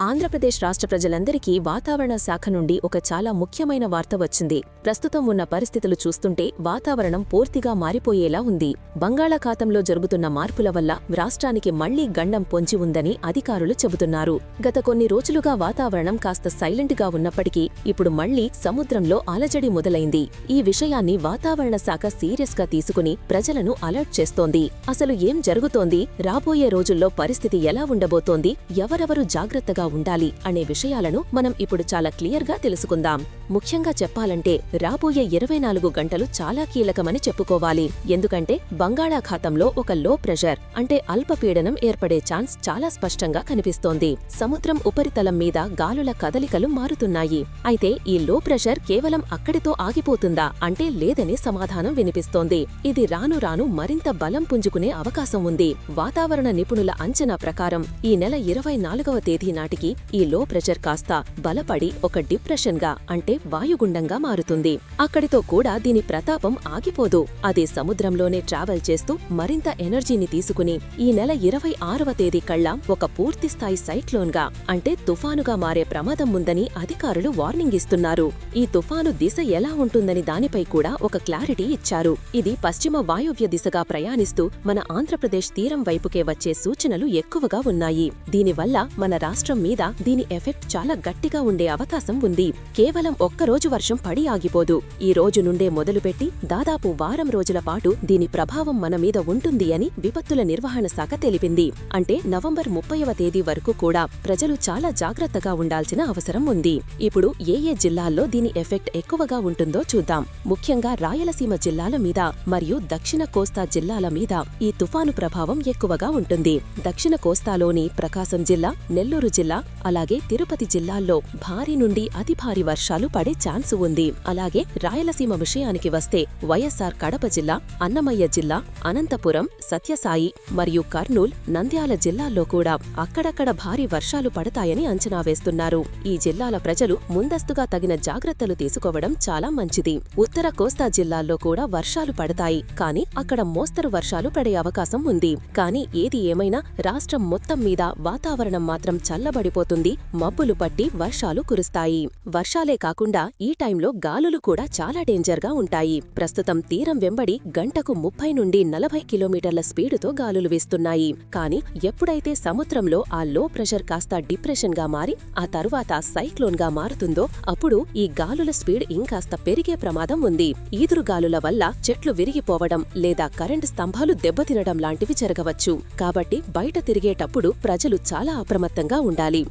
ఆంధ్రప్రదేశ్ రాష్ట్ర ప్రజలందరికీ వాతావరణ శాఖ నుండి ఒక చాలా ముఖ్యమైన వార్త వచ్చింది. ప్రస్తుతం ఉన్న పరిస్థితులు చూస్తుంటే వాతావరణం పూర్తిగా మారిపోయేలా ఉంది. బంగాళాఖాతంలో జరుగుతున్న మార్పుల వల్ల రాష్ట్రానికి మళ్ళీ గండం పొంచి ఉందని అధికారులు చెబుతున్నారు. గత కొన్ని రోజులుగా వాతావరణం కాస్త సైలెంట్గా ఉన్నప్పటికీ ఇప్పుడు మళ్ళీ సముద్రంలో అలజడి మొదలైంది. ఈ విషయాన్ని వాతావరణ శాఖ సీరియస్గా తీసుకుని ప్రజలను అలర్ట్ చేస్తోంది. అసలు ఏం జరుగుతోంది? రాబోయే రోజుల్లో పరిస్థితి ఎలా ఉండబోతోంది? ఎవరెవరు జాగ్రత్తగా ఉండాలి అనే విషయాలను మనం ఇప్పుడు చాలా క్లియర్గా తెలుసుకుందాం. ముఖ్యంగా చెప్పాలంటే రాబోయే ఇరవై నాలుగు గంటలు చాలా కీలకమని చెప్పుకోవాలి. ఎందుకంటే బంగాళాఖాతంలో ఒక లో ప్రెషర్ అంటే అల్పపీడనం ఏర్పడే ఛాన్స్ చాలా స్పష్టంగా కనిపిస్తోంది. సముద్రం ఉపరితలం మీద గాలుల కదలికలు మారుతున్నాయి. అయితే ఈ లో ప్రెషర్ కేవలం అక్కడితో ఆగిపోతుందా? అంటే లేదని సమాధానం వినిపిస్తోంది. ఇది రాను రాను మరింత బలం పుంజుకునే అవకాశం ఉంది. వాతావరణ నిపుణుల అంచనా ప్రకారం ఈ నెల ఇరవై నాలుగవ తేదీ నాటికి ఈ లో ప్రెషర్ కాస్త బలపడి ఒక డిప్రెషన్గా అంటే అంటే వాయుగుండంగా మారుతుంది. అక్కడితో కూడా దీని ప్రతాపం ఆగిపోదు. అది సముద్రంలోనే ట్రావెల్ చేస్తూ మరింత ఎనర్జీని తీసుకుని ఈ నెల ఇరవై ఆరవ తేదీ కళ్ళ ఒక పూర్తిస్థాయి సైక్లోన్గా అంటే తుఫానుగా మారే ప్రమాదం ఉందని అధికారులు వార్నింగ్ ఇస్తున్నారు. ఈ తుఫాను దిశ ఎలా ఉంటుందని దానిపై కూడా ఒక క్లారిటీ ఇచ్చారు. ఇది పశ్చిమ వాయువ్య దిశగా ప్రయాణిస్తూ మన ఆంధ్రప్రదేశ్ తీరం వైపుకే వచ్చే సూచనలు ఎక్కువగా ఉన్నాయి. దీనివల్ల మన రాష్ట్రం మీద దీని ఎఫెక్ట్ చాలా గట్టిగా ఉండే అవకాశం ఉంది. కేవలం ఒక్కరోజు వర్షం పడి ఆగిపోదు. ఈ రోజు నుండే మొదలుపెట్టి దాదాపు వారం రోజుల పాటు దీని ప్రభావం మన మీద ఉంటుంది అని విపత్తుల నిర్వహణ శాఖ తెలిపింది. అంటే నవంబర్ ముప్పైవ తేదీ వరకు కూడా ప్రజలు చాలా జాగ్రత్తగా ఉండాల్సిన అవసరం ఉంది. ఇప్పుడు ఏ ఏ జిల్లాల్లో దీని ఎఫెక్ట్ ఎక్కువగా ఉంటుందో చూద్దాం. ముఖ్యంగా రాయలసీమ జిల్లాల మీద మరియు దక్షిణ కోస్తా జిల్లాల మీద ఈ తుఫాను ప్రభావం ఎక్కువగా ఉంటుంది. దక్షిణ కోస్తాలోని ప్రకాశం జిల్లా నెల్లూరు జిల్లా అలాగే తిరుపతి జిల్లాల్లో భారీ నుండి అతి భారీ వర్షాలు పడే ఛాన్స్ ఉంది. అలాగే రాయలసీమ విషయానికి వస్తే వైఎస్ఆర్ కడప జిల్లా అన్నమయ్య జిల్లా అనంతపురం సత్యసాయి మరియు కర్నూల్ నంద్యాల జిల్లాల్లో కూడా అక్కడక్కడ భారీ వర్షాలు పడతాయని అంచనా వేస్తున్నారు. ఈ జిల్లాల ప్రజలు ముందస్తుగా తగిన జాగ్రత్తలు తీసుకోవడం చాలా మంచిది. ఉత్తర కోస్తా జిల్లాల్లో కూడా వర్షాలు పడతాయి. కానీ అక్కడ మోస్తరు వర్షాలు పడే అవకాశం ఉంది. కానీ ఏది ఏమైనా రాష్ట్రం మొత్తం మీద వాతావరణం మాత్రం చల్లబడిపోతుంది. మబ్బులు పట్టి వర్షాలు కురుస్తాయి. వర్షాలే కాకుండా ఈ టైంలో గాలులు కూడా చాలా డేంజర్గా ఉంటాయి. ప్రస్తుతం తీరం వెంబడి గంటకు ముప్పై నుండి నలభై కిలోమీటర్ల స్పీడుతో గాలులు వీస్తున్నాయి. కానీ ఎప్పుడైతే సముద్రంలో ఆ లో ప్రెషర్ కాస్త డిప్రెషన్గా మారి ఆ తరువాత సైక్లోన్గా మారుతుందో అప్పుడు ఈ గాలుల స్పీడ్ ఇంకాస్త పెరిగే ప్రమాదం ఉంది. ఈదురుగాలుల వల్ల చెట్లు విరిగిపోవడం లేదా కరెంటు స్తంభాలు దెబ్బతినడం లాంటివి జరగవచ్చు. కాబట్టి బయట తిరిగేటప్పుడు ప్రజలు చాలా అప్రమత్తంగా ఉండాలి.